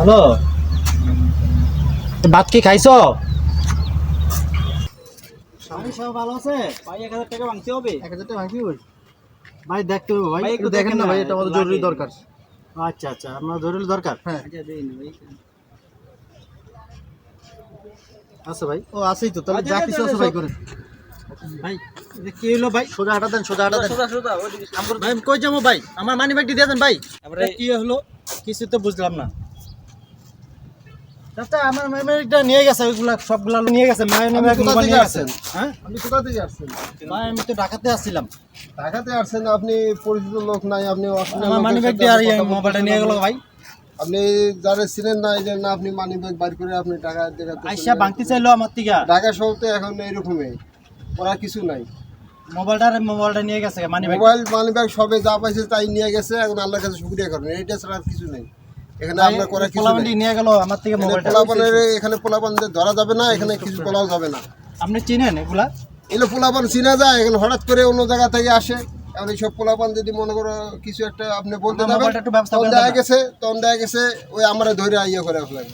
Hello? ভাত কি খাইছো? ভাই সব ভালো আছে? ভাই এক হাজার টাকা ভাঙতে হবে। এক হাজার টাকা ভাঙি ওই ভাই দেখতে হবে ভাই। ভাই, একটু একটু দেখেন না ভাই এটা আমাদের জরুরি দরকার। আচ্ছা আচ্ছা আপনার জরুরি দরকার? হ্যাঁ। আচ্ছা ভাই। ও আছেই তো তাহলে যা কিছু আছে ভাই ভাই কি হলো ভাই? সোজা হাঁটা দেন সোজা হাঁটা দেন। সোজা সোজা ভাই কই যাব ভাই? আমার মানি ব্যাগটি দিয়ে দেন ভাই। কি হলো? কিছু তো বুঝলাম না। চাচা আমার নিয়ে গেছে ওইগুলা সবগুলা নিয়ে গেছে ব্যাগ কোথা মোবাইল থেকে আসছেন? হ্যাঁ? আপনি কোথা থেকে আসছেন? ভাই আমি তো ঢাকাতে আসছিলাম। ঢাকাতে আসছেন আপনি পরিচিত লোক নাই আপনি আমার মানি ব্যাগটি আর আপনি এই কথা বলতে মোবাইলটা নিয়ে গেল ভাই। আপনি যারা ছিলেন না এই যে আপনি মানি ব্যাগ বার করে আপনি টাকা দেখাতে আইসা ভাঙতে চাইলো আমার থেকে। ঢাকা শহর তো এখন এইরকমই ওরা কিছু নাই। মোবাইলটা মোবাইলটা নিয়ে গেছে মানি মোবাইল মানি ব্যাগ সবে যা পাইছে তাই নিয়ে গেছে এখন আল্লাহর কাছে শুক্রিয়া করেন। এটা ছাড়া কিছু নেই। এখানে আমরা করা কিছু পোলাপানটি নিয়ে গেল আমার থেকে এখানে মোবাইলটা। পোলাপানের এখানে পোলাপানদের ধরা যাবে না এখানে কিছু বলাও যাবে না। আপনি চিনেন এগুলা? এগুলো পোলাপান চিনা যায় এখানে হঠাৎ করে অন্য জায়গা থেকে আসে। এখন এইসব পোলাপান যদি মনে করো কিছু একটা আপনি বলতে যাবেন তখন দেখা গেছে তখন দেখা গেছে ওই আমরা ধরে ইয়ে করে ফেলেন